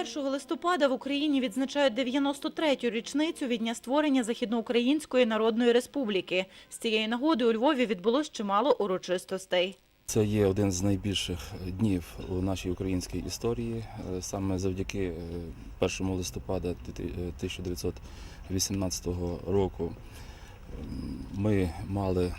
1 листопада в Україні відзначають 93-ю річницю від дня створення Західноукраїнської Народної Республіки. З цієї нагоди у Львові відбулось чимало урочистостей. Це є один з найбільших днів у нашій українській історії. Е, Саме завдяки е, 1 листопада 1918 року ми мали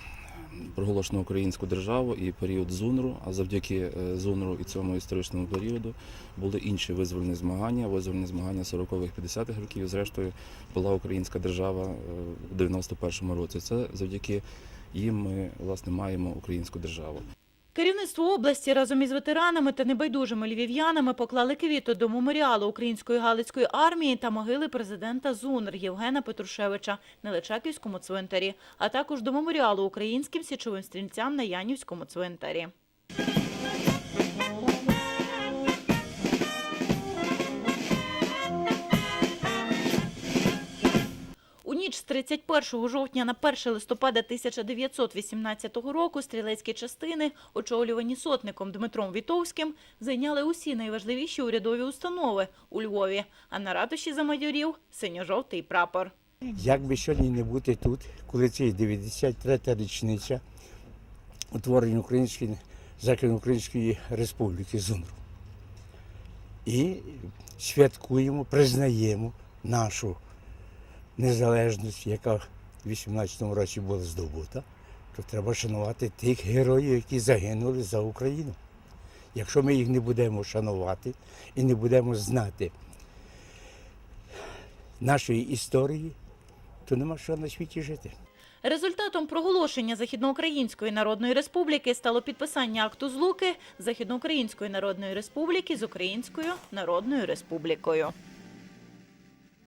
проголошену українську державу і період ЗУНРу. А завдяки е, ЗУНРу і цьому історичному періоду були інші визвольні змагання, визвольні змагання 40-х, 50-х років. І, Зрештою, була українська держава у в 91-му році. Це завдяки їм ми власне маємо українську державу. Керівництво області разом із ветеранами та небайдужими львів'янами поклали квіти до меморіалу Української Галицької армії та могили президента ЗУНР Євгена Петрушевича на Личаківському цвинтарі, а також до меморіалу українським січовим стрільцям на Янівському цвинтарі. 31 жовтня на 1 листопада 1918 року стрілецькі частини, очолювані сотником Дмитром Вітовським, зайняли усі найважливіші урядові установи у Львові, а на ратуші замайорів синьо-жовтий прапор. Як би сьогодні не бути тут, коли це 93-та річниця утворення Української Західноукраїнської Республіки ЗУНРу. І святкуємо, признаємо нашу незалежність, яка в 18-му році була здобута, то треба шанувати тих героїв, які загинули за Україну. Якщо ми їх не будемо шанувати і не будемо знати нашої історії, то нема що на світі жити. Результатом проголошення Західноукраїнської Народної Республіки стало підписання акту злуки Західноукраїнської Народної Республіки з Українською Народною Республікою.